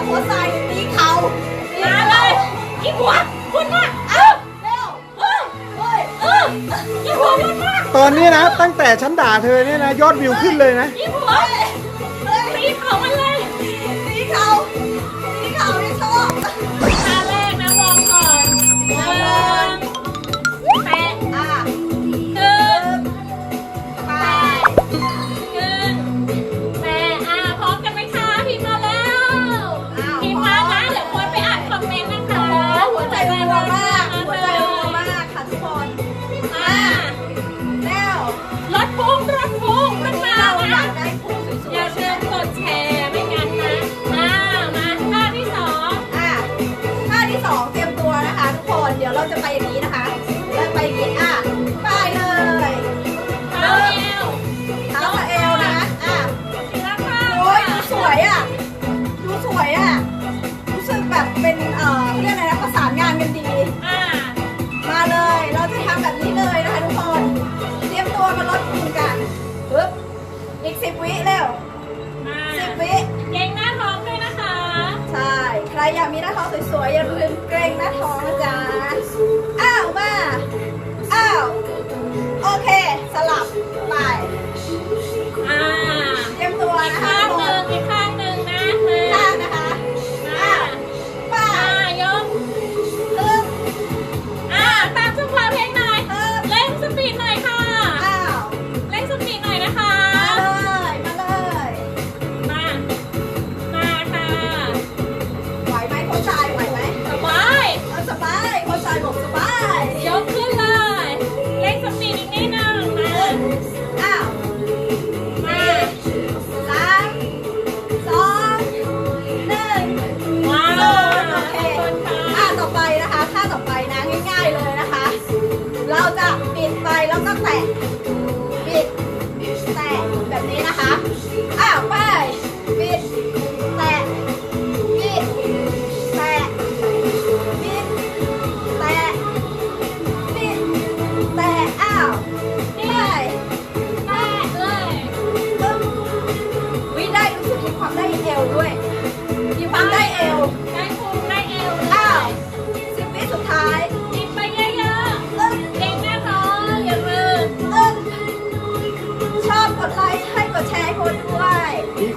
าหัวใส่ตีเขามาเลยอีหัวคุณน่ะเอาเร็วเฮ้ยเฮ้ยเอ้าอีหัวคุณน่ะตอนนี้นะ ตั้งแต่ฉันด่าเธอเนี่ยนะ ยอดวิวขึ้นเลยนะ อีหัว รอยากมีหน้าท้องสวยๆ อย่าลืมเกรงหน้าท้องนะจ๊ะ อ้าวมา อ้าว โอเค สลับไปอ่าเตรียมตัวนะคะ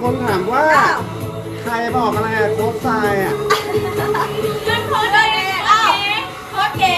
คนถามว่า ใครบอกอะไรอะโค้ดทรายอะ เพื่โค้ดเก๋อ้าวโค้ดเก๋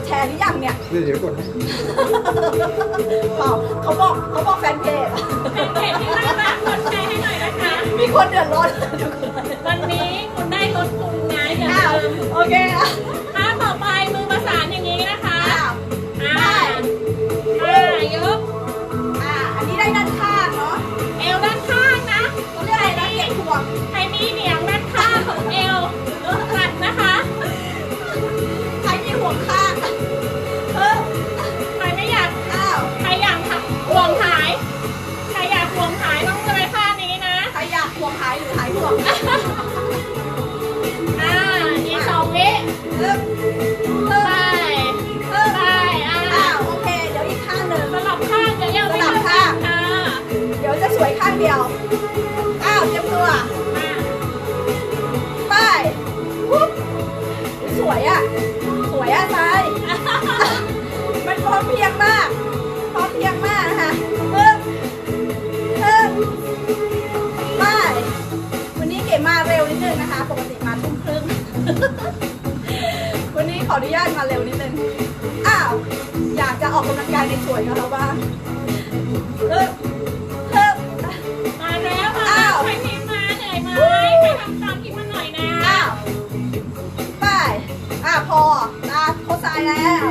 ดแชร์หรือยังเนี่ยเดี๋ยวกดเปล่าเขาบอกเขาบอกแฟนเพจแฟนเพจที่ตั้งร้ากดแชร์ให้หน่อยนะคะ มีคนเดือดร้อนวันนี้คุณได้ลดคุณไงอย่ะลืมโอเค ไปไปอ่อ้าวโอเค เดี๋ยวอีกข้างหนึ่งสลับข้างจะยังไม่เท่ากัค่ะเดี๋ยวจะสวยข้างเดียว อ้าวเตรีตัวไปปุ๊สวยอะสวยอะทรายมันพร้อมเพียงมาก อนุญาตมาเร็วนิดนึง อ้าว อยากจะออกกำลังกายในสวนกับเราบ้างเฮ้ยเฮ้ยมาแล้วมาอ้าแล้ววใครพิมพ์มาเหนื่อยไหมไปทำตามพิมพ์มาหน่อยนะ อ้าว ไป อะพอ ตาโคซ้ายแล้ว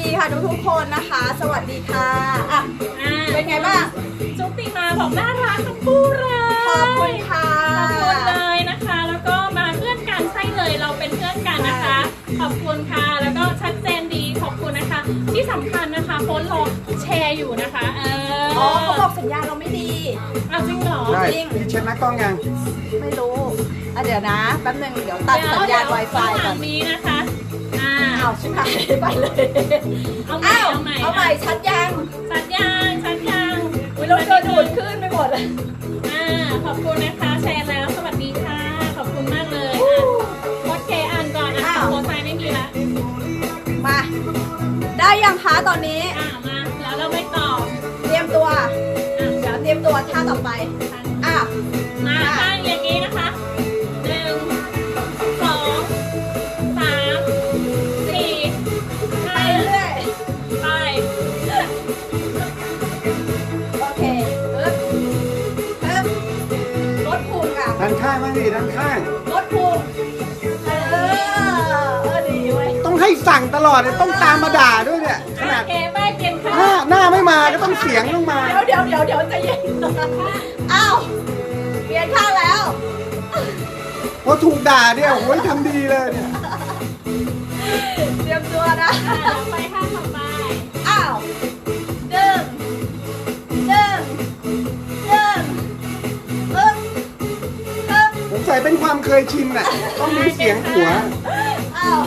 ดีค่ะทุกทุกๆคนนะคะ สวัสดีค่ะอะอ่าเป็นไงบ้างจุ๊บติมาบอกน่ารักทั้งคู่เลยขอบคุณค่ะขอบคุณเลยนะคะ แล้วก็มาเพื่อนกันใช่เลยเราเป็นเพื่อนกันนะคะ ขอบคุณค่ะแล้วก็ชัดเจนดีขอบคุณนะคะ ที่สำคัญนะคะโพสต์รอแชร์อยู่นะคะเอออ๋อเขาบอกสัญญาณเราไม่ดีเอาจริงเหรอได้จริง พี่เช็คหน้ากล้องยังไม่รู้อะเดี๋ยวนะแป๊บนึงเดี๋ยวตัดสัญญาณ Wi-Fi ก่ก่ออนนนี้นะคะอ่าอ้าวชิบหายไปเลยเอาใหม่อ้าวเอาใหม่เอาใหม่ชัดยังชัดยางชัดยางอุ๊ยเราโดนดูดขึ้นไปหมดเลยอ่าขอบคุณนะคะแชร์แล้วสวัสดีค่ะ ขอบคุณมากเลยอะโพสต์เก๋อ่านก่อนอะอ้าวโพสต์ไซไม่มีละมา ได้ยังคะตอนนี้อ่ามาแล้วเราไม่ตอบเตรียมตัวอะเดี๋ยวเตรียมตัวท่าต่อไปอะมาข้างอย่างนี้นะคะ ดิด้านข้าง ลดพุงเออ เออดีเว้ยต้องให้สั่งตลอดเลยต้องตามมาด่าด้วยเนี่ยขนาดโอเคไปเปลี่ยนหค่ะน้าหน้าไม่มาก็ต้องเสียงต้องมา เดี๋ยวเดี๋ยวเดี๋ยวเดี๋ยวใจะเย็น อ้าวเปลี่ยนข้างแล้ว พอถูกด่าเนี่ยโอ้ยทำดีเลยเนี่ย เตรียมตัวนะ ไปข้างต่อไป ใส่เป็นความเคยชินน่ะต้องมีเสียงหัว อ้าว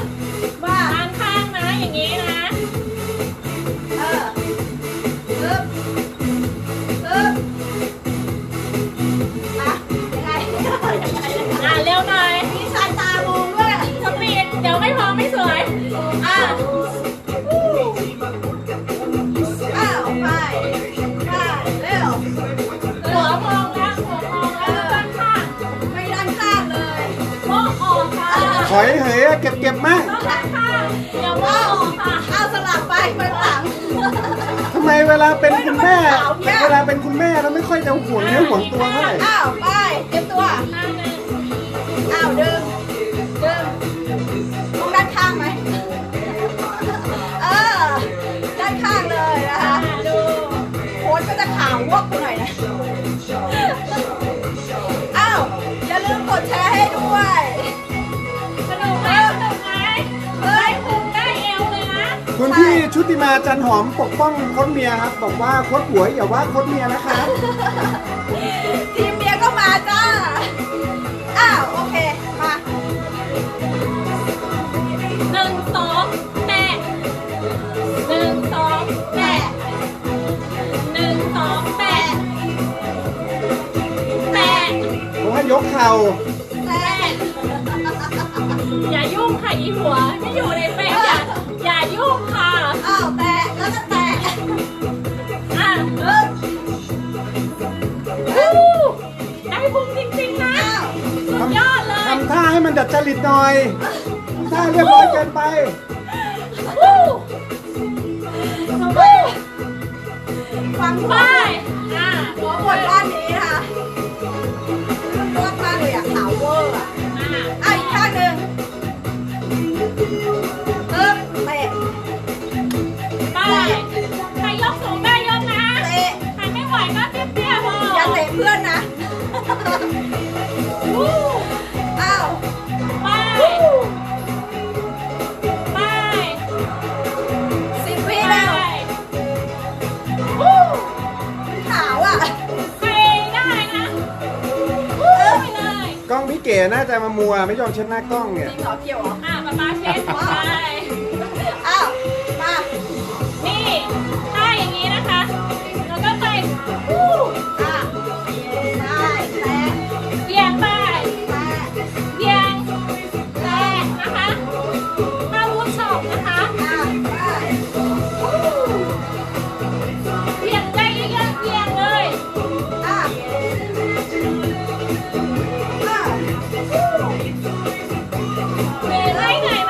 ถอยเหยอะเก็บเก็บมากต้องด้านข้างเดี๋ยวโมออกค่ะอ้าวสลับไปไปหลังทำไมเวลาเป็นคุณแม่เฮ้ยทำไมขาวเนี่ยเวลาเป็นคุณแม่เราไม่ค่อยจะห่วงเนื้อห่วงตัวเท่าไหร่อ้าวไปเตรียมตัวข้างหนึ่งอ้าวดึงดึงต้องด้านข้างไหมเออด้านข้างเลยนะคะอะดูโค้ดก็จะขาววอกไปหน่อยนะ คุณพี่ชุติมาจันหอมปกป้องโคดเมียครับ บอกว่าโคดหัวอย่าว่าโคดเมียนะคะทีมเมียก็มาจ้า อ้าว โอเค มาหนึ่งสองแตะหนึ่งสองแตะหนึ่งสองแตะแตะผมให้ยกเข่าแต่อย่า ได้พุงจริงๆนะอ้าวสุดยอดเลยทำท่าให้มันดัดจริตหน่อยทำท่าเรียบร้อยเกินไปวู้วู้ฟังไปว่าอะหัวบนด้า กล้องพี่เก๋น่าจะมามัวไม่ยอมเช็ดหน้ากล้องจเนี่ย ริงเหรอเกี่ยวเหรออะป๊าป๊าเช็ดไป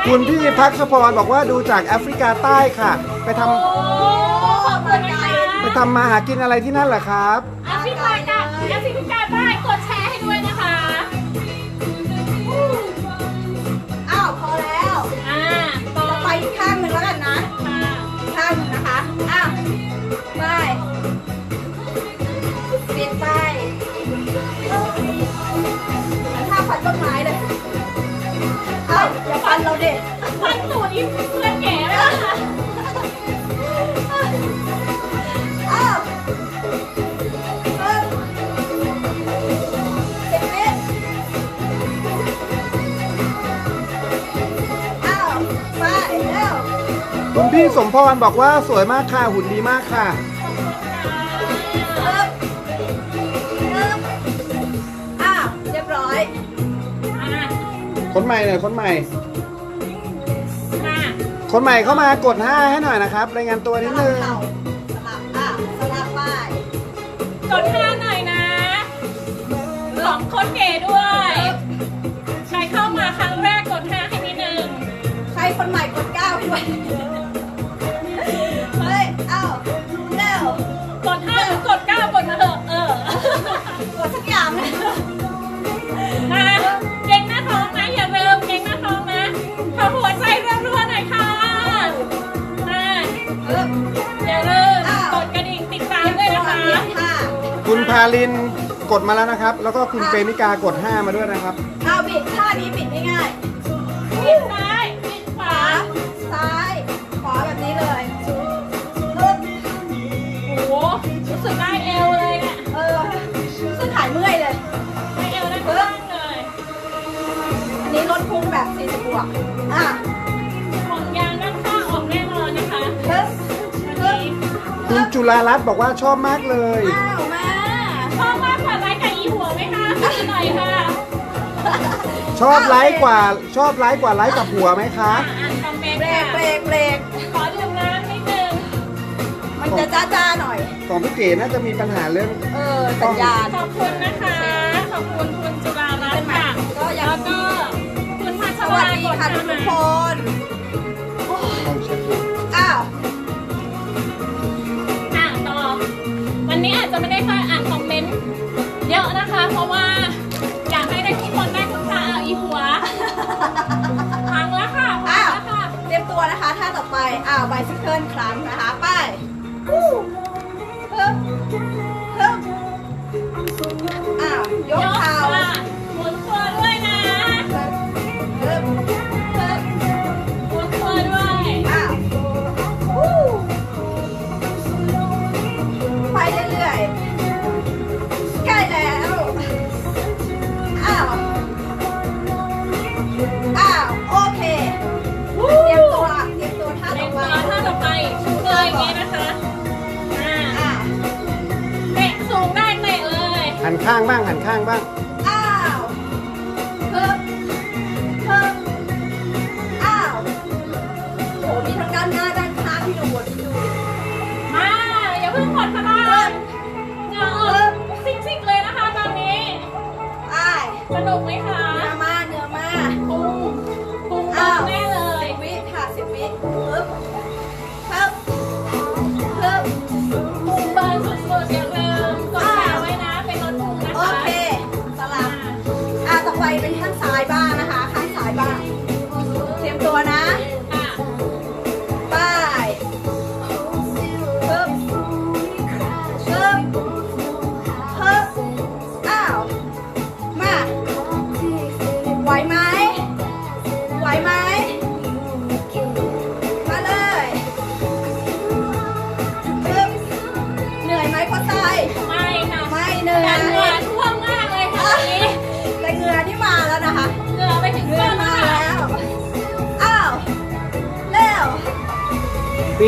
คุณพี่พักสพรบอกว่าดูจากแอฟริกาใต้ค่ะ ไปทำโอ้ขอบคุณนะคะไปทำมาหากินอะไรที่นั่นเหรอครับ พันตูดอีเพื่อนแก่ไหมล่ะอ้าวเอิ่มสิบวิอ้าวไปเร็วคุณพี่สมพรบอกว่าสวยมากค่ะหุ่นดีมากค่ะ เอิ่มเอิ่มอ้าวเรียบร้อย อะคนใหม่หน่อยคนใหม่ มาคนใหม่เข้ามากด 5 ให้หน่อยนะครับ รายงานตัวนิดนึงสลับเข่าสลับอะสลับไปกดห้าหน่อยนะสองคนเก๋ด้วย ใครเข้ามาครั้งแรกกดห้าให้นิดนึง ใครคนใหม่กดเก้าให้ด้วยเฮ้ยเอ้าเร็วกดห้าหรือกดเก้ากดมาเถอะเออ กดสักอย่าง พาลินกดมาแล้วนะครับ แล้วก็คุณเปมิกากด 5 มาด้วยนะครับ เอาบิดท่านี้บิดง่ายปิดซ้ายปิดขๆขวาวา ซ้ายขวาแบบนี้เลยปึ๊บโอ้โหรู้สึกได้เอวเลยเนี่ยเออซึ่งหายเมื่อยเลย ได้เอวได้ข้างเลยอันนี้ลดพุงแบบ40บวกอะห่วงยางด้านข้างออกแน่นอนนะคะปึ๊บวันปึ๊บนี้คุณจุฬารัตน์บอกว่าชอบมากเลย อ้าวมา ชอบไลค์กว่าชอบไลค์กว่าไลค์กับหัวไหมคะ อ่านคอมเมนต์เบรกค่ะเบรกเบรกขอดื่มน้ำนิดนึงมันจะจ้าจ้าๆหน่อย ของพี่เก๋น่าจะมีปัญหาเรื่อง เออสัญญาณ ขอบคุณนะคะ ขอบคุณคุณจุฬารัตน์ค่ะก็ยัง แล้วก็คุณพัชสรวัสดีค่ะทุกคนอ้ยอ้าว อะต่อ วันนี้อาจจะไม่ได้ค่อยอ่านคอมเมนต์เยอะนะคะ เพราะว่า อไปอ้าวไบซิเคิลครั้งนะคะไป ข้างบ้างหันข้างบ้าง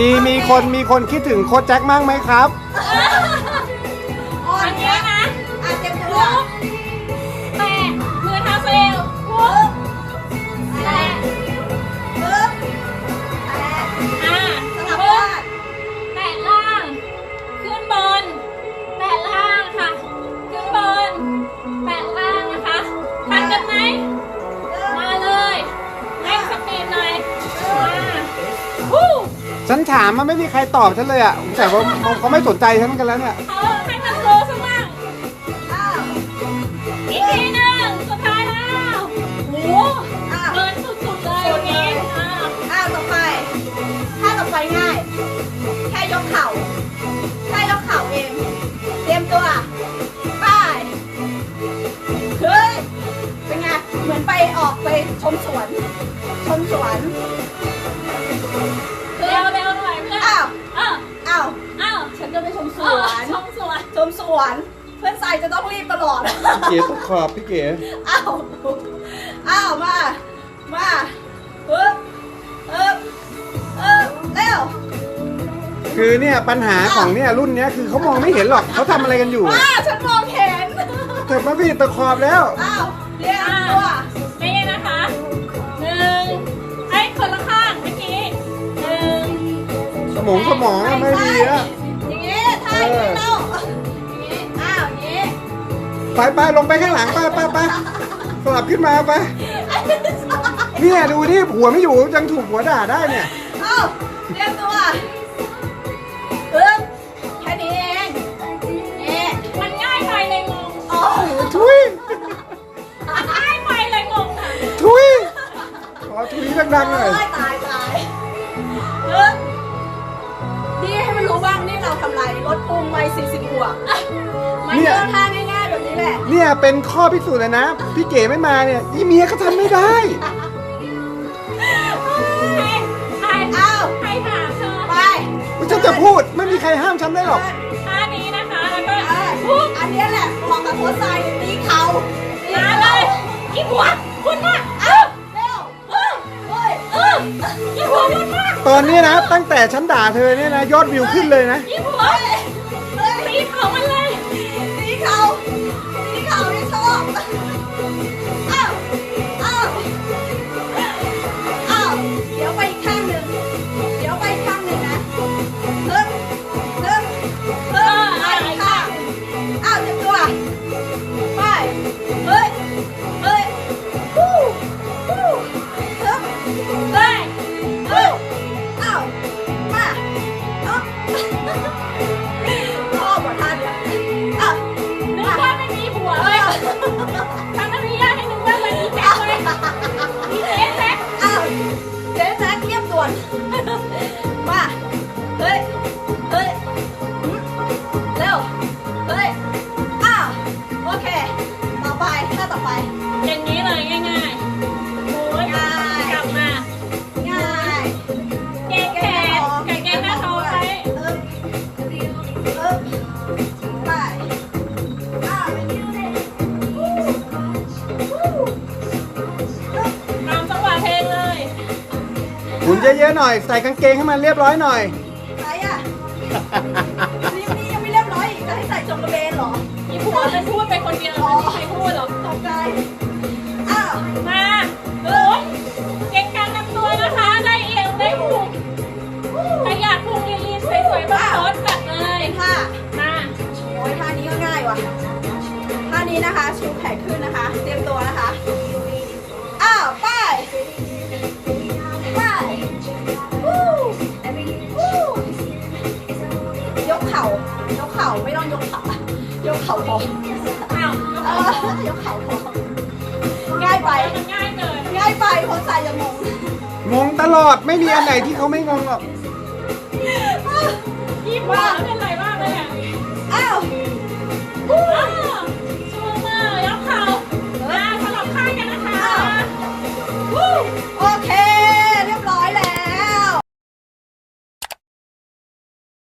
มีมีคนมีคนคิดถึงโค้ชแจ็คมากไหมครับามมันไม่มีใครตอบฉันเลยอะสงสัยว่าเขาไม่สนใจฉันกันแล้วเนี่ยเขาให้มันรู้สักบ้างอ้าวอีกทีหนึ่งสุดท้ายแล้วโอ้โหอ้าวเบิร์นสุดๆเลยวันนี้อ่าอ้าวต่อไปท่าต่อไปง่าย แค่ยกเข่าแค่ยกเข่าเองเตรียมตัวไปเฮ้ยเป็นไงเหมือนไปออกไปชมสวน ชมสวน วอนชมสวน ชมสวน เพื่อนสายจะต้องรีบตลอดเก๋ตกขอบพี่เก๋อ้าว อ้าว มา มาปึ๊บปึ๊บปึ๊บเร็ว คือเนี่ยปัญหาของเนี่ยรุ่นเนี้ยคือเขามองไม่เห็นหรอกเขาทำอะไรกันอยู่อ้าฉันมองเห็นแต่มันผิดตะขอบแล้ว อ้าวเรียงอ่าตัว นี่นะคะหนึ่งไอ้คนละข้างเมื่อกี้หนึ่งสมองสมองอะไม่ดีอะอย่างงี้ท่าอย่างงี้เต้าอย่างงี้อ้าวอย่างงี้ไปไปลงไปข้างหลังไปไปไปสลับขึ้นมาไปเนี่ยดูที่ผัวไม่อยู่ยังถูกผัวด่าได้เนี่ยอ้าวเรียงตัวปึ๊บแค่นี้เองนี่มันง่ายไปเลยงงโอ้ทุยง่ายไปเลยงงค่ะทุยขอทุยดังๆหน่อยยตายตายำไรลดพุงไป40บวกมันเจอท่าง่ายๆแบบนี้แหละ เนี่ยเป็นข้อพิสูจน์เลยนะ พี่เก๋ไม่มาเนี่ยอีเมียก็ทำไม่ได้ให้ใครอ้าว ใครถามเธอไปฉันจะพูดไม่มีใครห้ามฉันได้หรอก ท่านี้นะคะ แล้วก็เออปุ๊บอันเนี้ยแหละเหมาะกับหัวใจตีเขาตีมาเขาเลยอีหัวคุณมากเอ้าเร็วเฮ้ยเฮ้ยเอออีหัวคุณมาก ตอนนี้นะ ตั้งแต่ฉันด่าเธอเนี่ยนะ ยอดวิวขึ้นเลยนะ อีหัว มุนเยอะๆหน่อย ใส่กางเกงให้มันเรียบร้อยหน่อย ไหนอะนี่นี่ยังไม่เรียบร้อยอีกจะให้ใส่จงกระเบนเหรออีผัวมันพูดไปคนเดียวไม่มีใครพูดหรอกตกใจ อ้าว มาหมุนเก่งการนำตัวนะคะได้เอวได้พุงถ้าอยากพุงลีนๆสวยๆแบบโพสแบบเลยท่ามา โอ้ยท่านี้ก็ง่ายว่ะท่านี้นะคะ ชูแขนขึ้น ตลอดไม่มีอันไหนที่เขาไม่งงหรอก พี่บ้า